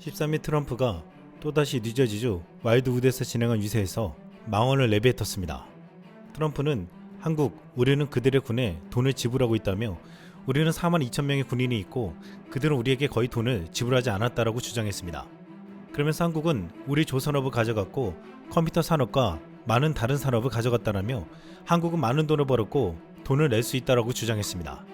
13일 트럼프가 또다시 뉴저지주 와일드우드에서 진행한 유세에서 망언을 내뱉었습니다. 트럼프는 한국, 우리는 그들의 군에 돈을 지불하고 있다며 우리는 4만 2천 명의 군인이 있고 그들은 우리에게 거의 돈을 지불하지 않았다라고 주장했습니다. 그러면서 한국은 우리 조선업을 가져갔고 컴퓨터 산업과 많은 다른 산업을 가져갔다라며 한국은 많은 돈을 벌었고 돈을 낼 수 있다라고 주장했습니다.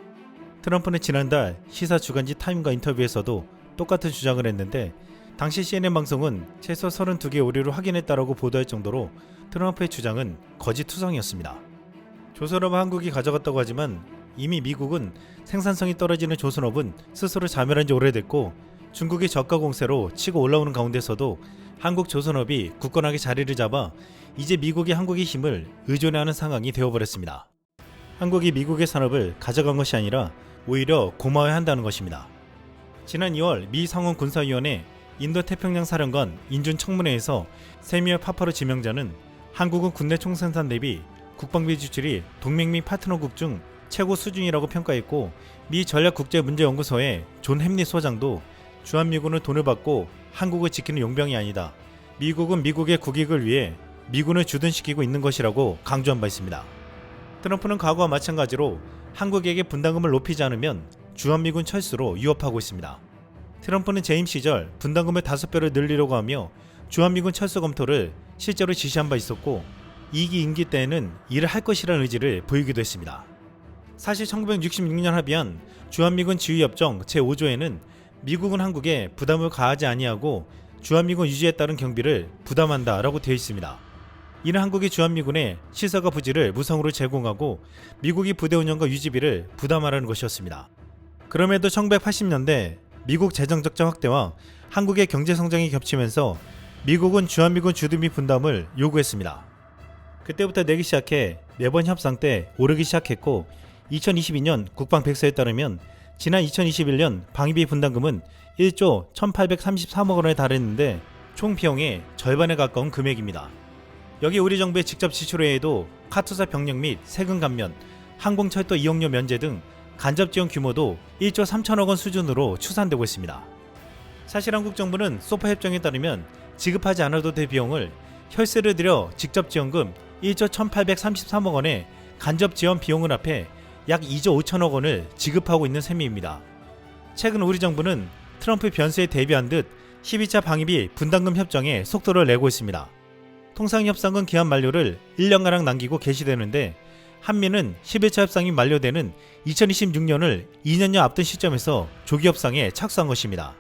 트럼프는 지난달 시사 주간지 타임과 인터뷰에서도 똑같은 주장을 했는데 당시 CNN 방송은 최소 32개의 오류를 확인했다라고 보도할 정도로 트럼프의 주장은 거짓 투성이었습니다. 조선업은 한국이 가져갔다고 하지만 이미 미국은 생산성이 떨어지는 조선업은 스스로 자멸한 지 오래됐고 중국의 저가 공세로 치고 올라오는 가운데서도 한국 조선업이 굳건하게 자리를 잡아 이제 미국이 한국의 힘을 의존하는 상황이 되어버렸습니다. 한국이 미국의 산업을 가져간 것이 아니라 오히려 고마워야 한다는 것입니다. 지난 2월 미 상원 군사위원회 인도 태평양 사령관 인준 청문회에서 세미어 파파로 지명자는 한국은 군대 총생산 대비 국방비 지출이 동맹 및 파트너국 중 최고 수준이라고 평가했고 미 전략국제문제연구소의 존 햄리 소장도 주한미군은 돈을 받고 한국을 지키는 용병이 아니다. 미국은 미국의 국익을 위해 미군을 주둔시키고 있는 것이라고 강조한 바 있습니다. 트럼프는 과거와 마찬가지로 한국에게 분담금을 높이지 않으면 주한미군 철수로 위협하고 있습니다. 트럼프는 재임 시절 분담금을 다섯 배로 늘리려고 하며 주한미군 철수 검토를 실제로 지시한 바 있었고 2기 임기 때에는 이를 할 것이라는 의지를 보이기도 했습니다. 사실 1966년 합의한 주한미군 지휘협정 제5조에는 미국은 한국에 부담을 가하지 아니하고 주한미군 유지에 따른 경비를 부담한다 라고 되어 있습니다. 이는 한국이 주한미군의 시설과 부지를 무상으로 제공하고 미국이 부대 운영과 유지비를 부담하라는 것이었습니다. 그럼에도 1980년대 미국 재정 적자 확대와 한국의 경제 성장이 겹치면서 미국은 주한미군 주둔비 분담을 요구했습니다. 그때부터 내기 시작해 매번 협상 때 오르기 시작했고 2022년 국방 백서에 따르면 지난 2021년 방위비 분담금은 1조 1,833억 원에 달했는데 총 비용의 절반에 가까운 금액입니다. 여기 우리 정부의 직접 지출 외에도 카투사 병력 및 세금 감면, 항공철도 이용료 면제 등 간접 지원 규모도 1조 3천억 원 수준으로 추산되고 있습니다. 사실 한국 정부는 소파 협정에 따르면 지급하지 않아도 될 비용을 혈세를 들여 직접 지원금 1조 1,833억 원의 간접 지원 비용을 합해 약 2조 5천억 원을 지급하고 있는 셈입니다. 최근 우리 정부는 트럼프 변수에 대비한 듯 12차 방위비 분담금 협정에 속도를 내고 있습니다. 통상 협상은 기한 만료를 1년가량 남기고 개시되는데 한미는 11차 협상이 만료되는 2026년을 2년여 앞둔 시점에서 조기 협상에 착수한 것입니다.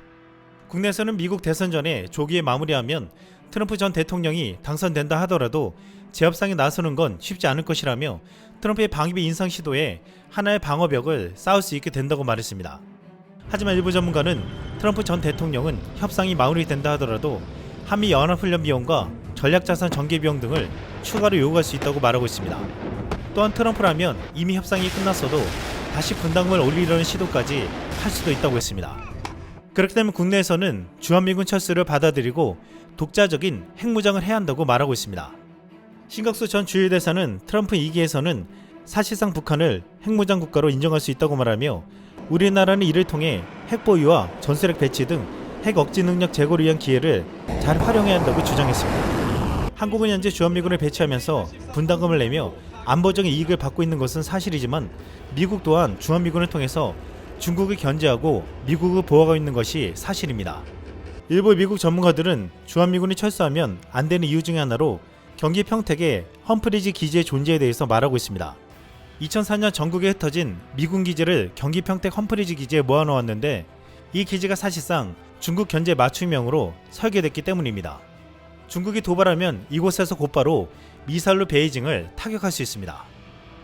국내에서는 미국 대선 전에 조기에 마무리하면 트럼프 전 대통령이 당선된다 하더라도 재협상에 나서는 건 쉽지 않을 것이라며 트럼프의 방위비 인상 시도에 하나의 방어벽을 쌓을 수 있게 된다고 말했습니다. 하지만 일부 전문가는 트럼프 전 대통령은 협상이 마무리된다 하더라도 한미 연합훈련 비용과 전략자산 전개 비용 등을 추가로 요구할 수 있다고 말하고 있습니다. 또한 트럼프라면 이미 협상이 끝났어도 다시 분담금을 올리려는 시도까지 할 수도 있다고 했습니다. 그렇기 때문에 국내에서는 주한미군 철수를 받아들이고 독자적인 핵무장을 해야 한다고 말하고 있습니다. 신각수 전 주일대사는 트럼프 2기에서는 사실상 북한을 핵무장 국가로 인정할 수 있다고 말하며 우리나라는 이를 통해 핵 보유와 전술핵 배치 등 핵 억지 능력 제고를 위한 기회를 잘 활용해야 한다고 주장했습니다. 한국은 현재 주한미군을 배치하면서 분담금을 내며 안보적인 이익을 받고 있는 것은 사실이지만 미국 또한 주한미군을 통해서 중국을 견제하고 미국을 보호하고 있는 것이 사실입니다. 일부 미국 전문가들은 주한미군이 철수하면 안 되는 이유 중에 하나로 경기 평택의 험프리지 기지의 존재에 대해서 말하고 있습니다. 2004년 전국에 흩어진 미군 기지를 경기 평택 험프리지 기지에 모아놓았는데 이 기지가 사실상 중국 견제 맞춤형으로 설계됐기 때문입니다. 중국이 도발하면 이곳에서 곧바로 미사일로 베이징을 타격할 수 있습니다.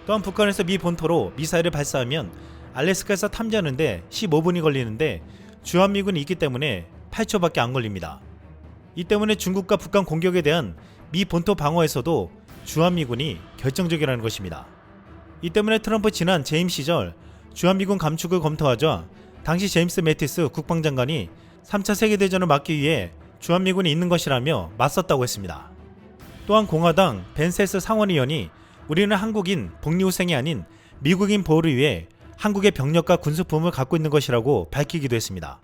또한 북한에서 미 본토로 미사일을 발사하면 알래스카에서 탐지하는데 15분이 걸리는데 주한미군이 있기 때문에 8초밖에 안 걸립니다. 이 때문에 중국과 북한 공격에 대한 미 본토 방어에서도 주한미군이 결정적이라는 것입니다. 이 때문에 트럼프 지난 재임 시절 주한미군 감축을 검토하자 당시 제임스 매티스 국방장관이 3차 세계대전을 막기 위해 주한미군이 있는 것이라며 맞섰다고 했습니다. 또한 공화당 벤세스 상원의원이 우리는 한국인 복리후생이 아닌 미국인 보호를 위해 한국의 병력과 군수품을 갖고 있는 것이라고 밝히기도 했습니다.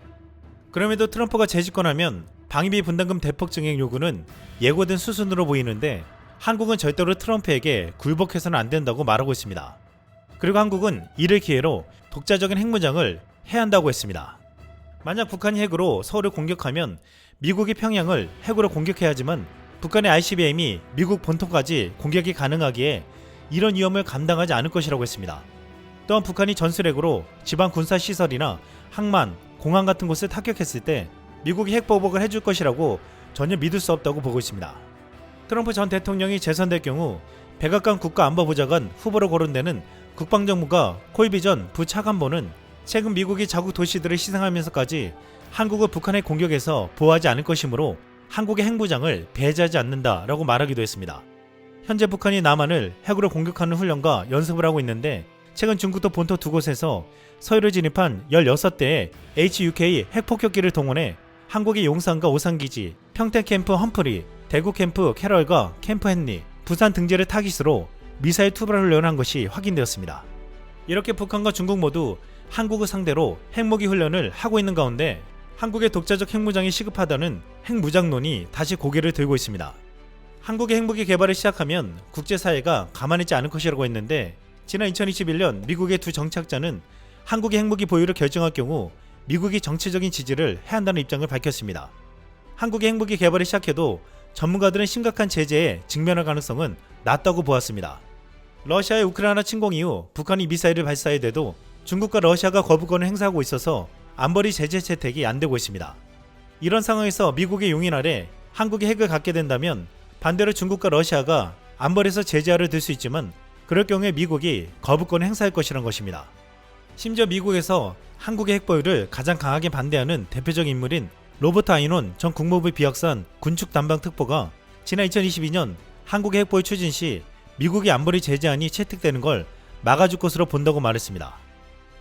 그럼에도 트럼프가 재집권하면 방위비 분담금 대폭 증액 요구는 예고된 수순으로 보이는데 한국은 절대로 트럼프에게 굴복해서는 안 된다고 말하고 있습니다. 그리고 한국은 이를 기회로 독자적인 핵무장을 해야 한다고 했습니다. 만약 북한이 핵으로 서울을 공격하면 미국이 평양을 핵으로 공격해야 하지만 북한의 ICBM이 미국 본토까지 공격이 가능하기에 이런 위험을 감당하지 않을 것이라고 했습니다. 또한 북한이 전술핵으로 지방 군사 시설이나 항만, 공항 같은 곳을 타격했을 때 미국이 핵 보복을 해줄 것이라고 전혀 믿을 수 없다고 보고 있습니다. 트럼프 전 대통령이 재선될 경우 백악관 국가안보보좌관 후보로 거론되는 국방정무가 코이비 전 부차관보는 최근 미국이 자국 도시들을 시상하면서까지 한국을 북한의 공격에서 보호하지 않을 것이므로 한국의 핵무장을 배제하지 않는다라고 말하기도 했습니다. 현재 북한이 남한을 핵으로 공격하는 훈련과 연습을 하고 있는데 최근 중국도 본토 두 곳에서 서해를 진입한 16대의 HUK 핵폭격기를 동원해 한국의 용산과 오산기지, 평택 캠프 험프리, 대구 캠프 캐럴과 캠프 헨리, 부산 등지를 타깃으로 미사일 투발 훈련을 한 것이 확인되었습니다. 이렇게 북한과 중국 모두 한국을 상대로 핵무기 훈련을 하고 있는 가운데 한국의 독자적 핵무장이 시급하다는 핵무장론이 다시 고개를 들고 있습니다. 한국의 핵무기 개발을 시작하면 국제사회가 가만히 있지 않을 것이라고 했는데 지난 2021년 미국의 두 정치학자는 한국의 핵무기 보유를 결정할 경우 미국이 정치적인 지지를 해야 한다는 입장을 밝혔습니다. 한국의 핵무기 개발을 시작해도 전문가들은 심각한 제재에 직면할 가능성은 낮다고 보았습니다. 러시아의 우크라이나 침공 이후 북한이 미사일을 발사해대도 중국과 러시아가 거부권을 행사하고 있어서 안보리 제재 채택이 안 되고 있습니다. 이런 상황에서 미국의 용인 아래 한국이 핵을 갖게 된다면 반대로 중국과 러시아가 안보리에서 제재하를 들 수 있지만 그럴 경우에 미국이 거부권을 행사할 것이란 것입니다. 심지어 미국에서 한국의 핵 보유를 가장 강하게 반대하는 대표적인 인물인 로버트 아이논 전 국무부 비약산 군축 담당 특보가 지난 2022년 한국의 핵 보유 추진 시 미국의 안보리 제재안이 채택되는 걸 막아줄 것으로 본다고 말했습니다.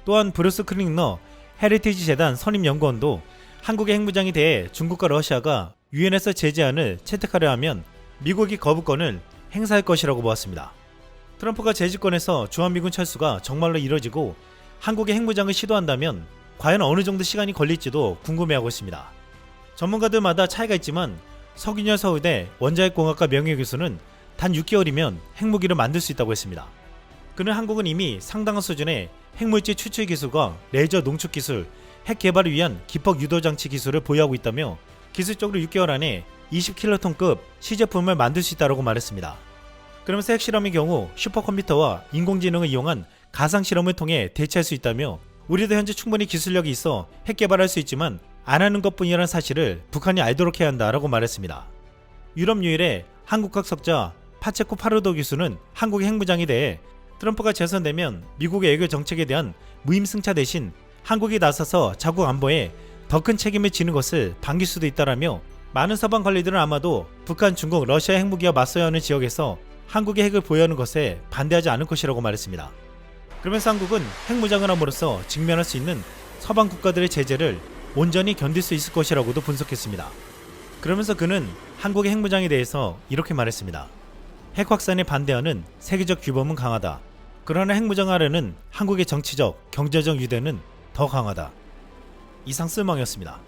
또한 브루스 크링너 헤리티지 재단 선임 연구원도 한국의 핵무장에 대해 중국과 러시아가 유엔에서 제재안을 채택하려 하면 미국이 거부권을 행사할 것이라고 보았습니다. 트럼프가 재집권해서 주한미군 철수가 정말로 이뤄지고 한국의 핵무장을 시도한다면 과연 어느 정도 시간이 걸릴지도 궁금해하고 있습니다. 전문가들마다 차이가 있지만 석윤열 서울대 원자핵공학과 명예교수는 단 6개월이면 핵무기를 만들 수 있다고 했습니다. 그는 한국은 이미 상당한 수준의 핵물질 추출 기술과 레이저 농축 기술, 핵 개발을 위한 기폭 유도 장치 기술을 보유하고 있다며 기술적으로 6개월 안에 20킬로톤급 시제품을 만들 수 있다고 말했습니다. 그러면서 핵실험의 경우 슈퍼컴퓨터와 인공지능을 이용한 가상 실험을 통해 대체할 수 있다며 우리도 현재 충분히 기술력이 있어 핵 개발할 수 있지만 안 하는 것뿐이라는 사실을 북한이 알도록 해야 한다라고 말했습니다. 유럽 유일의 한국학 석자 파체코 파르도 교수는 한국의 핵무장에 대해 트럼프가 재선되면 미국의 애교 정책에 대한 무임승차 대신 한국이 나서서 자국 안보에 더 큰 책임을 지는 것을 반길 수도 있다라며 많은 서방 관리들은 아마도 북한, 중국, 러시아 핵무기와 맞서야 하는 지역에서 한국의 핵을 보유하는 것에 반대하지 않을 것이라고 말했습니다. 그러면서 한국은 핵무장을 함으로써 직면할 수 있는 서방 국가들의 제재를 온전히 견딜 수 있을 것이라고도 분석했습니다. 그러면서 그는 한국의 핵무장에 대해서 이렇게 말했습니다. 핵 확산에 반대하는 세계적 규범은 강하다. 그러나 핵무장 아래는 한국의 정치적, 경제적 유대는 더 강하다. 이상 쓸망이었습니다.